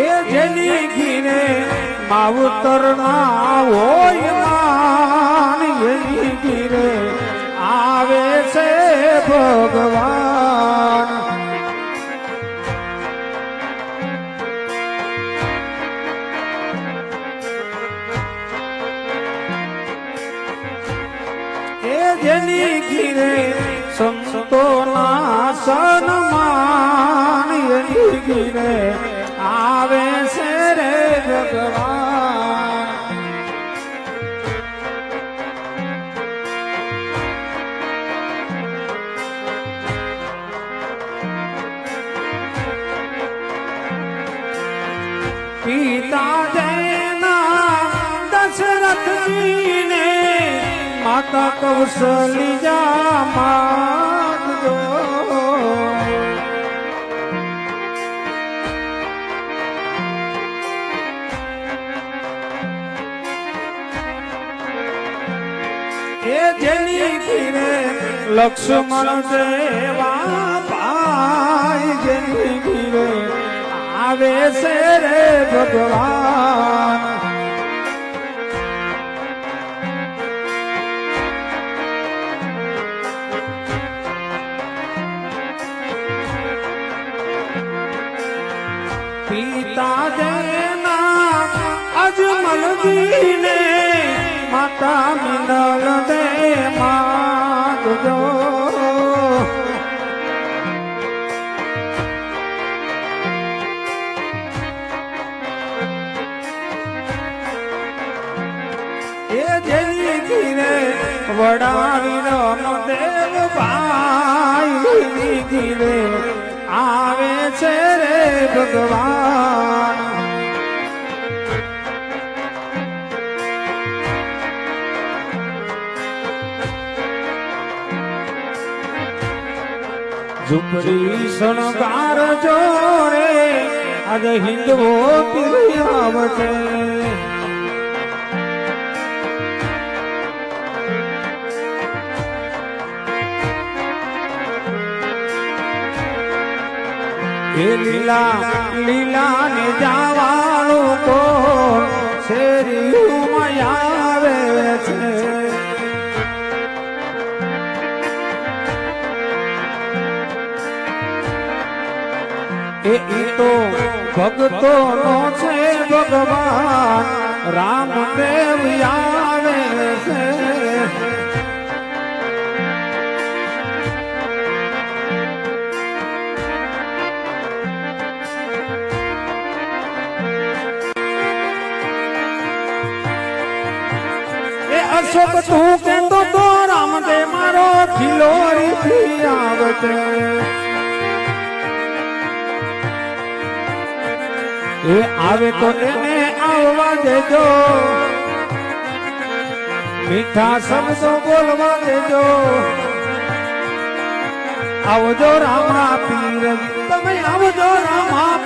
એ જેની ઘીરે માવતર ના હોય માન, એની ઘીરે આવે છે ભગવાન. એ જેની ઘીરે સંતોના સન્માન, એની ઘીરે પિતા જયના દશરથજીને માતા કૌશલિયા માગજો જેની ઘીરે લક્ષ્મણ દેવા ભાઈ જેની ઘીરે આવે છે રે ભગવાન. પિતા જયના અજમલજીને માતા મિનલ એ જેની ધીરે વડાવી રમ દેવ ભાઈ ઘીરે આવે છે રે ભગવાન. ઝુંપડી શણગાર જોરે આજે હિન્દવો આવશે એ લીલા લીલા ને જાવાળું શેરીઓમાં આવે છે. એ તો ભક્તો નો છે ભગવાન, રામદેવ આવે છે. અશોક, તું કેતો તો રામદેવ મારો ખિલોરી થી આવતે. એ આવે તો એને આવવા દેજો. મીઠા શબ્દો બોલવા દેજો. આવજો રામા પીર તમે આવજો રામા